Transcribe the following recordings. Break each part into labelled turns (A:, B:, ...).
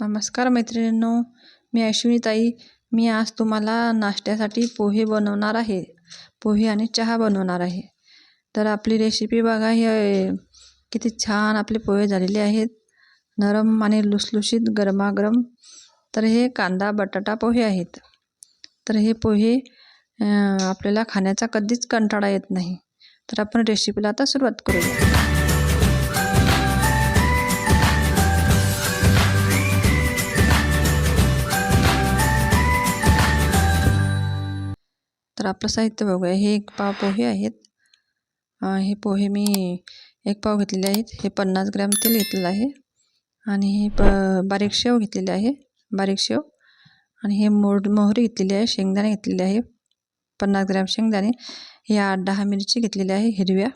A: नमस्कार मैत्रिणींनो मी अश्विनीताई. मी आज तुम्हाला नाश्त्यासाठी पोहे बनवणार आहे. पोहे आणि चहा बनवणार आहे. तर आपली रेसिपी बघा हे किती छान आपले पोहे झालेले आहेत. नरम आणि लुसलुशीत गरमागरम. तर हे कांदा बटाटा पोहे आहेत. तर हे पोहे आपल्याला खाण्याचा कधीच कंटाळा येत नाही. तर आपण रेसिपीला आता सुरुवात करूया. तर आपलं साहित्य बघूया. हे एक पाव पोहे आहेत. हे पोहे मी एक पाव घेतलेले आहेत. हे पन्नास ग्रॅम तेल घेतलेलं आहे. आणि हे प बारीक शेव घेतलेले आहे. बारीक शेव. आणि हे मोड मोहरी घेतलेली आहे. शेंगदाणे घेतलेले आहे. पन्नास ग्रॅम शेंगदाणे. हे आठ दहा मिरची घेतलेली आहे. हिरव्या.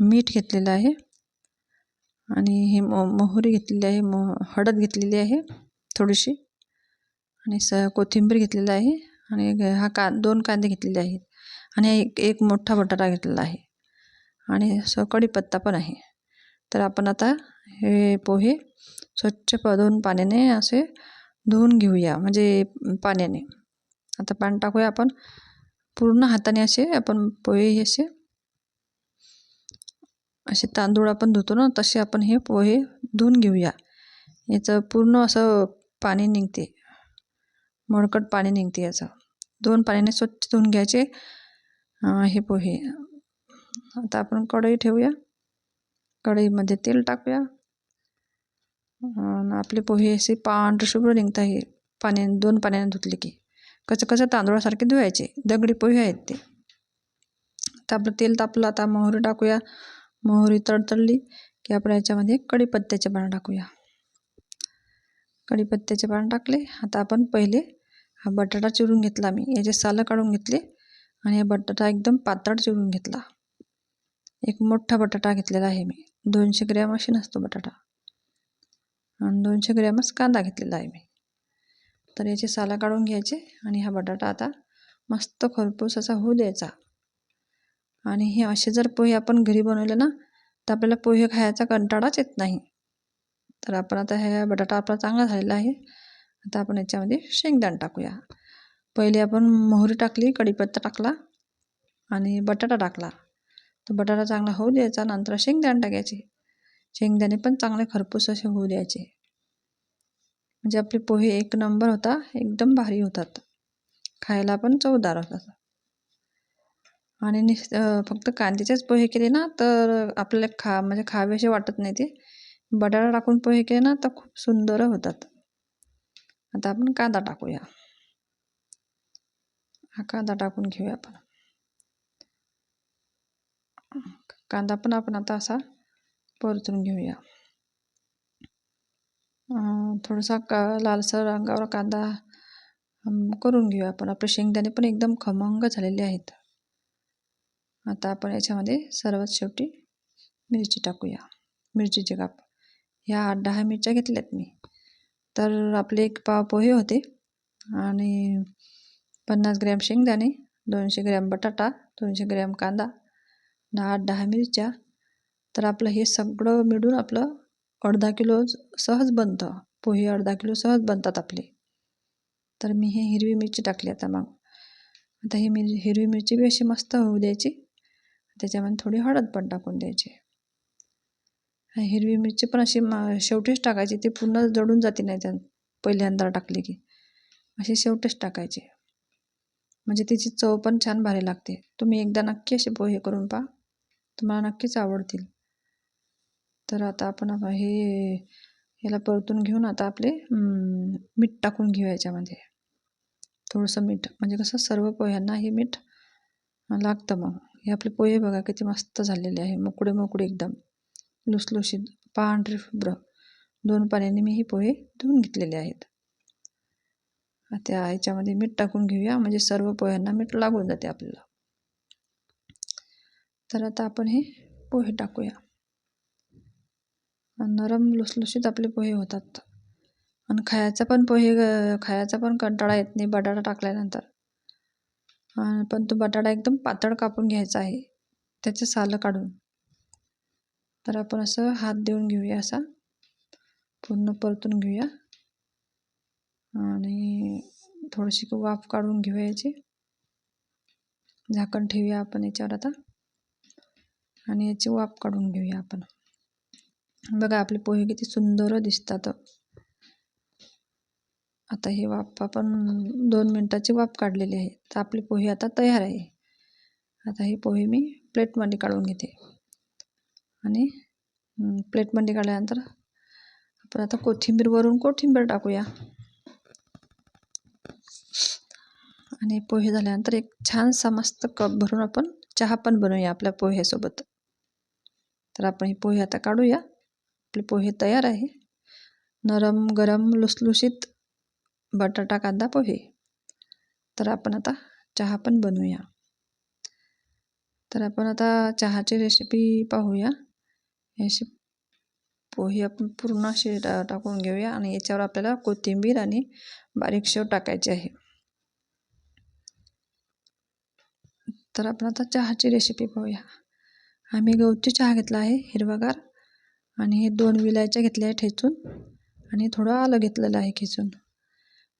A: मीठ घेतलेलं आहे. आणि हे मो मोहरी घेतलेली आहे. मो हळद घेतलेली आहे. थोडीशी. आणि स कोथिंबीर घेतलेलं आहे. आणि हा का दोन कांदे घेतलेले आहेत. आणि एक एक मोठा बटाटा घेतलेला आहे. आणि असं कढीपत्ता पण आहे. तर आपण आता हे पोहे स्वच्छ प दोन पाण्याने असे धुवून घेऊया. म्हणजे पाण्याने. आता पाणी टाकूया आपण. पूर्ण हाताने असे आपण पोहे असे असे तांदूळ आपण धुतो ना तसे आपण हे पोहे धुवून घेऊया. याचं पूर्ण असं पाणी निघते. मळकट पाणी निघते याचं. दोन पाण्याने स्वच्छ धुवून घ्यायचे. हे पोहे आता आपण कढई ठेवूया. कढईमध्ये तेल टाकूया. आपले पोहे असे पांढरे शुभ्र निघत आहे पाण्याने दोन पाण्याने धुतले की. कसं कसं तांदूळासारखे धुवायचे. दगडी पोहे आहेत ते. आता आपलं तेल तापलं आता मोहरी टाकूया. मोहरी तडतडली की आपण याच्यामध्ये कढीपत्त्याचे पानं टाकूया. कढीपत्त्याचे पानं टाकले. आता आपण पहिले हा बटाटा चिरून घेतला मी. याचे सालं काढून घेतले आणि हा बटाटा एकदम पातळ चिरून घेतला. एक मोठा बटाटा घेतलेला आहे मी. दोनशे ग्रॅम अशी नसतो बटाटा. आणि दोनशे ग्रॅमच कांदा घेतलेला आहे मी. तर याचे सालं काढून घ्यायचे आणि हा बटाटा आता मस्त खरपूस असा होऊ द्यायचा. आणि हे असे जर पोहे आपण घरी बनवले ना तर आपल्याला पोहे खायचा कंटाळाच येत नाही. तर आपण आता ह्या बटाटा आपला चांगला झालेला आहे. आता आपण याच्यामध्ये शेंगदाणा टाकूया. पहिले आपण मोहरी टाकली कढीपत्ता टाकला आणि बटाटा टाकला. तर बटाटा चांगला होऊ द्यायचा नंतर शेंगदाणे टाकायचे. शेंगदाणे पण चांगले खरपूस असे होऊ द्यायचे. म्हणजे आपले पोहे एक नंबर होता एकदम भारी होतात. खायला पण चवदार होतात. आणि निस फक्त कांद्याचेच पोहे केले ना तर आपल्याला खा म्हणजे खावेसे वाटत नाही ते. बटाटा टाकून पोहे केले ना तर खूप सुंदर होतात. आता आपण कांदा टाकूया. हा कांदा टाकून घेऊया आपण. कांदा पण आपण आता असा परतून घेऊया. थोडासा का लालसर रंगावर कांदा करून घेऊया आपण. आपले शेंगदाणे पण एकदम खमंग झालेले आहेत. आता आपण याच्यामध्ये सर्वात शेवटी मिरची टाकूया. मिरचीचे काप. ह्या आठ दहा मिरच्या घेतल्यात मी. तर आपले एक पाव पोहे होते. आणि पन्नास ग्रॅम शेंगदाणे दोनशे ग्रॅम बटाटा दोनशे ग्रॅम कांदा दहा आठ दहा मिरच्या. तर आपलं हे सगळं मिळून आपलं अर्धा किलो सहज बनतं. पोहे अर्धा किलो सहज बनतात आपले. तर मी हे हिरवी मिरची टाकली आता मग. आता ही मिर हिरवी मिरची बी अशी मस्त होऊ द्यायची. त्याच्यामध्ये थोडी हळद पण टाकून द्यायची. हिरवी मिरची पण अशी मा शेवटीच टाकायची. ती पूर्ण जळून जाते नाही त्या पहिल्यांदा टाकली की. अशी शेवटीच टाकायची. म्हणजे तिची चव पण छान भारी लागते. तुम्ही एकदा नक्की असे पोहे करून पहा. तुम्हाला नक्कीच आवडतील. तर आता आपण हे याला परतून घेऊन आता आपले मीठ टाकून घेऊ याच्यामध्ये. थोडंसं मीठ. म्हणजे कसं सर्व पोह्यांना हे मीठ लागतं मग. हे आपले पोहे बघा किती मस्त झालेले आहे. मोकळे मोकळे एकदम. लुसलुशीत पांढरे शुभ्र. दोन पाण्याने मी हे पोहे धुवून घेतलेले आहेत. त्या ह्याच्यामध्ये मीठ टाकून घेऊया. म्हणजे सर्व पोह्यांना मीठ लागून जाते आपल्याला. तर आता आपण हे पोहे टाकूया. नरम लुसलुशीत आपले पोहे होतात. आणि खायचा पण पोहे अं, खायचा पण कंटाळा येत नाही बटाटा टाकल्यानंतर. पण तो बटाटा एकदम पातळ कापून घ्यायचा आहे. त्याचं सालं काढून. तर आपण असं हात देऊन घेऊया असा. पूर्ण परतून घेऊया. आणि थोडीशी वाफ काढून घेऊया याची. झाकण ठेवूया आपण याच्यावर आता. आणि याची वाफ काढून घेऊया आपण. बघा आपले पोहे किती सुंदर दिसतात. आता हे वाफ आपण दोन मिनटाची वाफ काढलेली आहे. तर आपले पोहे आता तयार आहे. आता हे पोहे मी प्लेटमध्ये काढून घेते. आणि प्लेटमध्ये काढल्यानंतर आपण आता कोथिंबीर वरून कोथिंबीर टाकूया. आणि पोहे झाल्यानंतर एक छानसा मस्त कप भरून आपण चहा पण बनवूया आपल्या पोह्यासोबत. तर आपण हे पोहे आता काढूया. आपले पोहे तयार आहे. नरम गरम लुसलुशीत बटाटा कांदा पोहे. तर आपण आता चहा पण बनवूया. तर आपण आता चहाची रेसिपी पाहूया. असे पोहे आपण पूर्ण असे टाकून घेऊया आणि याच्यावर आपल्याला कोथिंबीर आणि बारीक शेव टाकायचे आहे. तर आपण आता चहाची रेसिपी पाहूया. आम्ही गवती चहा घेतला आहे हिरवागार. आणि हे दोन विलायच्या घेतल्या आहे ठेचून. आणि थोडं आलं घेतलेलं आहे खेचून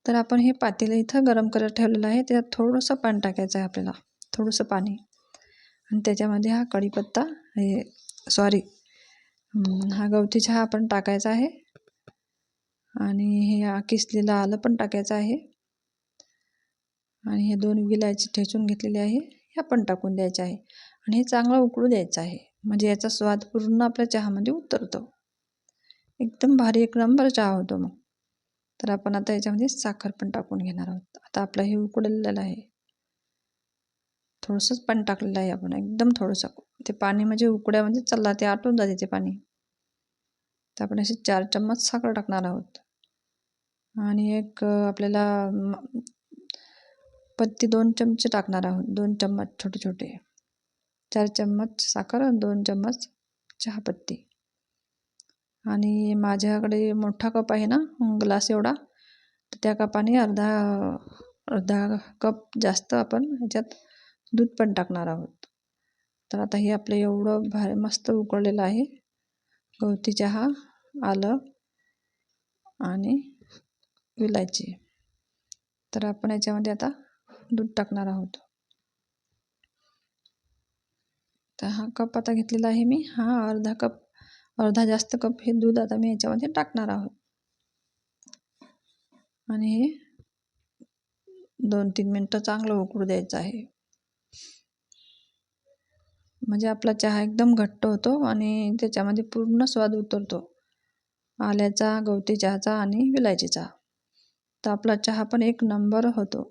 A: तर आपण हे पातेलं इथं गरम करत ठेवलेलं आहे. त्यात थोडंसं पाणी टाकायचं आहे आपल्याला. थोडंसं पाणी. आणि त्याच्यामध्ये हा कढीपत्ता हे सॉरी हा गवती चहा पण टाकायचा आहे. आणि हे किसलेलं आलं पण टाकायचं आहे. आणि हे दोन विलायची ठेचून घेतलेली आहे ह्या पण टाकून द्यायचे आहे. आणि हे चांगलं उकळू द्यायचं आहे. म्हणजे याचा स्वाद पूर्ण आपल्या चहामध्ये उतरतो. एकदम भारी एक नंबर चहा होतो मग. तर आपण आता याच्यामध्ये साखर पण टाकून घेणार आहोत. आता आपलं हे उकडलेलं आहे. थोडंसंच पाणी टाकलेलं आहे आपण. एकदम थोडंसं. ते पाणी म्हणजे उकड्यामध्ये म्हणजे चालला ते आटून जाते ते पाणी. तर आपण असे चार चम्मच साखर टाकणार आहोत. आणि एक आपल्याला पत्ती दोन चमचे टाकणार आहोत. दोन चम्मच छोटे छोटे. चार चम्मच साखर आणि दोन चम्मच चहापत्ती आणि माझ्याकडे मोठा कप आहे ना ग्लास एवढा तर त्या कपाने अर्धा अर्धा कप जास्त आपण ह्याच्यात दूध पण टाकणार आहोत. तर आता हे आपलं एवढं भारी मस्त उकळलेलं आहे. गवती चहा आलं आणि विलायची. तर आपण याच्यामध्ये आता दूध टाकणार आहोत. तर हा कप आता घेतलेला आहे मी. हा अर्धा कप अर्धा जास्त कप हे दूध आता मी याच्यामध्ये टाकणार आहोत. आणि हे दोन तीन मिनटं चांगलं उकळू द्यायचं आहे. म्हणजे आपला चहा एकदम घट्ट होतो आणि त्याच्यामध्ये पूर्ण स्वाद उतरतो. आल्याचा गवती चहाचा आणि विलायचीचा तर आपला चहा पण एक नंबर होतो.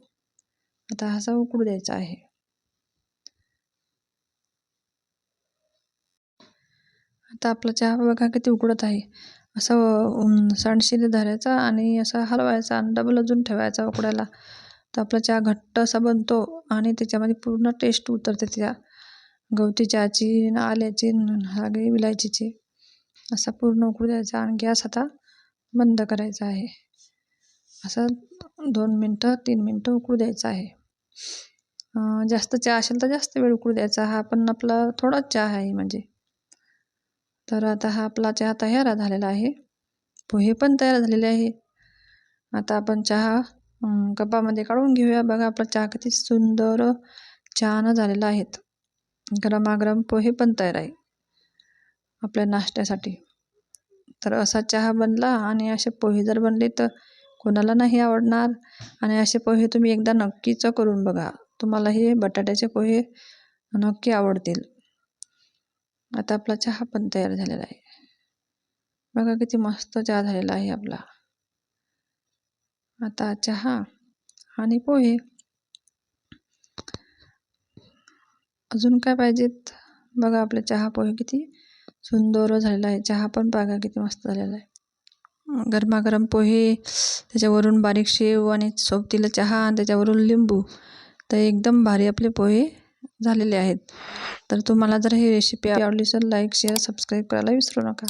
A: आता असा उकडू द्यायचा आहे. आता आपला चहा बघा किती उकडत आहे. असं सांडशीने धरायचा आणि असा हलवायचा आणि डबल अजून ठेवायचा उकडायला. तर आपला चहा घट्ट असा बनतो आणि त्याच्यामध्ये पूर्ण टेस्ट उतरते त्या. गवती चहाची न आल्याची हागे विलायचीची असा पूर्ण उकळू द्यायचा आणि गॅस आता बंद करायचा आहे. असं दोन मिनटं तीन मिनटं उकळू द्यायचं आहे जास्त चहा असेल तर जास्त वेळ उकळू द्यायचा हा पण आपला थोडाच चहा आहे म्हणजे. तर आता हा आपला चहा तयार झालेला आहे. पोहे पण तयार झालेले आहे. आता आपण चहा कपामध्ये काढून घेऊया. बघा आपला चहा किती सुंदर छान झालेला आहेत गरमागरम पोहे पण तयार आहे. आपल्या नाश्त्यासाठी. तर असा चहा बनला आणि असे पोहे जर बनले तर कोणाला नाही आवडणार. आणि असे पोहे तुम्ही एकदा नक्कीच करून बघा. तुम्हाला हे बटाट्याचे पोहे नक्की आवडतील. आता आपला चहा पण तयार झालेला आहे. बघा किती मस्त चहा झालेला आहे आपला. आता चहा आणि पोहे. अजून काय पाहिजेत? बघा आपले चहा पोहे किती सुंदर झालेला आहे. चहा पण बघा किती मस्त झालेला आहे. गरमागरम पोहे त्याच्यावरून बारीक शेव आणि सोबतीला चहा आणि त्याच्यावरून लिंबू. तर एकदम भारी आपले पोहे झालेले आहेत. तर तुम्हाला जर ही रेसिपी आवडली तर लाईक शेअर सबस्क्राईब करायला विसरू नका.